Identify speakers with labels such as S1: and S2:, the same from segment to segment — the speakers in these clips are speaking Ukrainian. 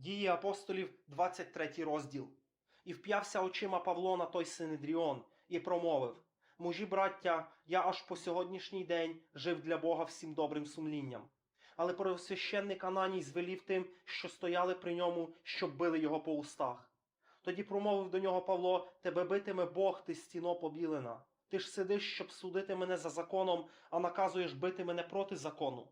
S1: Дії апостолів, 23 розділ. І вп'явся очима Павло на той Синедріон і промовив: Мужі, браття, я аж по сьогоднішній день жив для Бога всім добрим сумлінням. Але первосвященник Ананій звелів тим, що стояли при ньому, щоб били його по устах. Тоді промовив до нього Павло: Тебе битиме Бог, ти стіно побілена. Ти ж сидиш, щоб судити мене за законом, а наказуєш бити мене проти закону.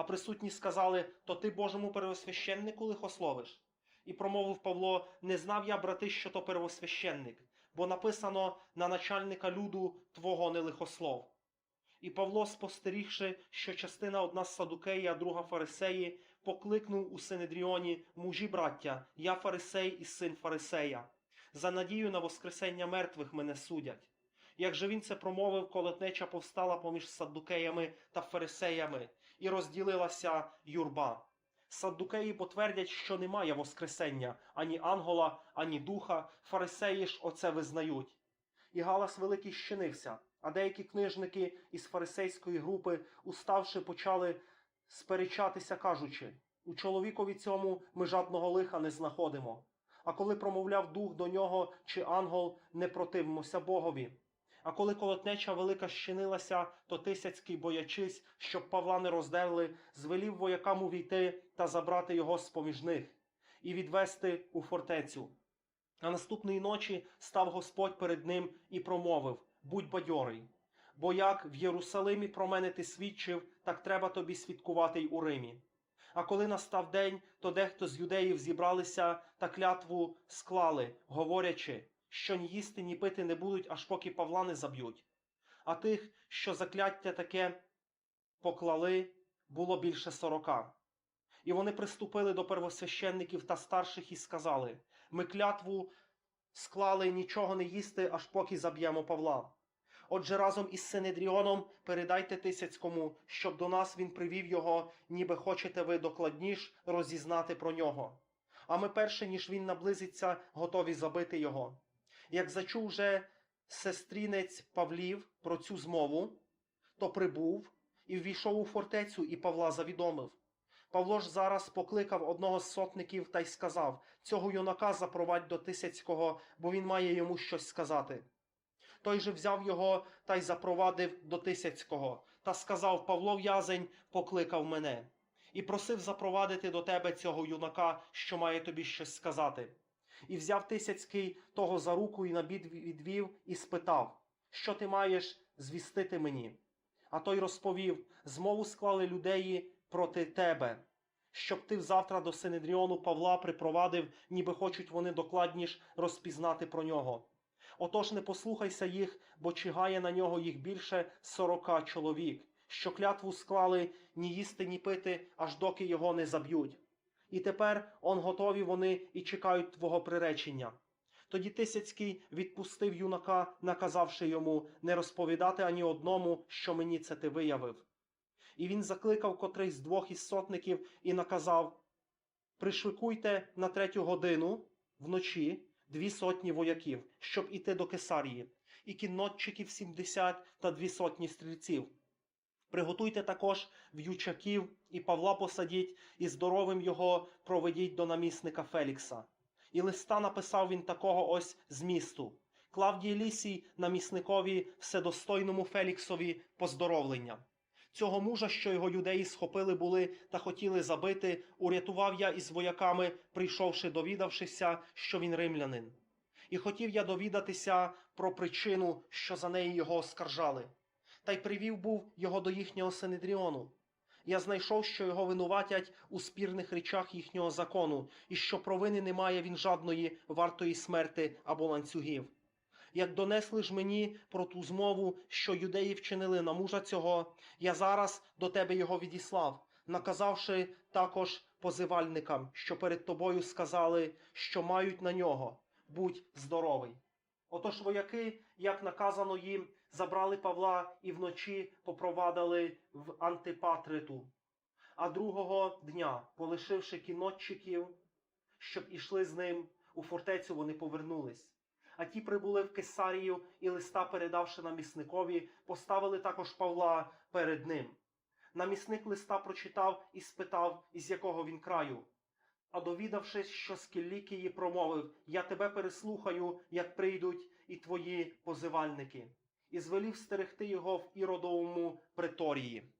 S1: А присутні сказали: То ти Божому первосвященнику лихословиш. І промовив Павло: Не знав я, брати, що то первосвященник, бо написано на начальника люду твого не лихослов. І Павло, спостерігши, що частина одна з садукеї, а друга фарисеї, покликнув у Синедріоні мужі браття, я фарисей і син фарисея. За надію на воскресення мертвих мене судять. Як же він це промовив, колотнеча повстала поміж саддукеями та фарисеями, і розділилася юрба. Саддукеї потвердять, що немає воскресення ані ангола, ані духа, фарисеї ж оце визнають. І галас великий щинився, а деякі книжники із фарисейської групи, уставши, почали сперечатися, кажучи: у чоловікові цьому ми жадного лиха не знаходимо. А коли промовляв дух до нього чи ангел, не противимося Богові. А коли колотнеча велика щинилася, то Тисяцький, боячись, щоб Павла не роздерли, звелів воякам увійти та забрати його з поміж них і відвести у фортецю. А наступної ночі став Господь перед ним і промовив: Будь бадьорий, бо як в Єрусалимі про мене ти свідчив, так треба тобі свідкувати й у Римі. А коли настав день, то дехто з юдеїв зібралися та клятву склали, говорячи, що ні їсти, ні пити не будуть, аж поки Павла не заб'ють. А тих, що закляття таке поклали, було більше сорока. І вони приступили до первосвященників та старших і сказали: Ми клятву склали нічого не їсти, аж поки заб'ємо Павла. Отже, разом із Синедріоном передайте Тисяцькому, щоб до нас він привів його, ніби хочете ви докладніш розізнати про нього. А ми перше, ніж він наблизиться, готові забити його. Як зачув же сестрінець Павлів про цю змову, то прибув і ввійшов у фортецю, і Павла завідомив. Павло ж зараз покликав одного з сотників та й сказав: Цього юнака запровадь до Тисяцького, бо він має йому щось сказати. Той же взяв його та й запровадив до Тисяцького, та сказав: Павло в'язень покликав мене, і просив запровадити до тебе цього юнака, що має тобі щось сказати. І взяв Тисяцький того за руку і на бід відвів, і спитав, що ти маєш звістити мені? А той розповів: змову склали людеї проти тебе, щоб ти завтра до Синедріону Павла припровадив, ніби хочуть вони докладніш розпізнати про нього. Отож не послухайся їх, бо чигає на нього їх більше сорока чоловік, що клятву склали ні їсти, ні пити, аж доки його не заб'ють. І тепер он готові вони і чекають твого приречення. Тоді Тисяцький відпустив юнака, наказавши йому не розповідати ані одному, що мені це ти виявив. І він закликав котрий з двох із сотників і наказав: Пришвикуйте на третю годину вночі дві сотні вояків, щоб іти до Кесарії, і кіннотчиків сімдесят та дві сотні стрільців. Приготуйте також в'ючаків і Павла посадіть, і здоровим його проведіть до намісника Фелікса. І листа написав він такого ось змісту. Клавдій Лісій, намісникові, вседостойному Феліксові поздоровлення. Цього мужа, що його юдеї схопили були та хотіли забити, урятував я із вояками, прийшовши довідавшися, що він римлянин. І хотів я довідатися про причину, що за неї його оскаржали. Та й привів був його до їхнього Синедріону. Я знайшов, що його винуватять у спірних речах їхнього закону, і що провини немає він жадної вартої смерти або ланцюгів. Як донесли ж мені про ту змову, що юдеї вчинили на мужа цього, я зараз до тебе його відіслав, наказавши також позивальникам, що перед тобою сказали, що мають на нього. Будь здоровий. Отож вояки, як наказано їм, забрали Павла і вночі попровадили в Антипатриту. А другого дня, полишивши кінотчиків, щоб ішли з ним, у фортецю вони повернулись. А ті прибули в Кесарію і листа, передавши намісникові, поставили також Павла перед ним. Намісник листа прочитав і спитав, із якого він краю. А довідавшись, що Скіллікії промовив, я тебе переслухаю, як прийдуть і твої позивальники, і звелів стерегти його в іродовому преторії.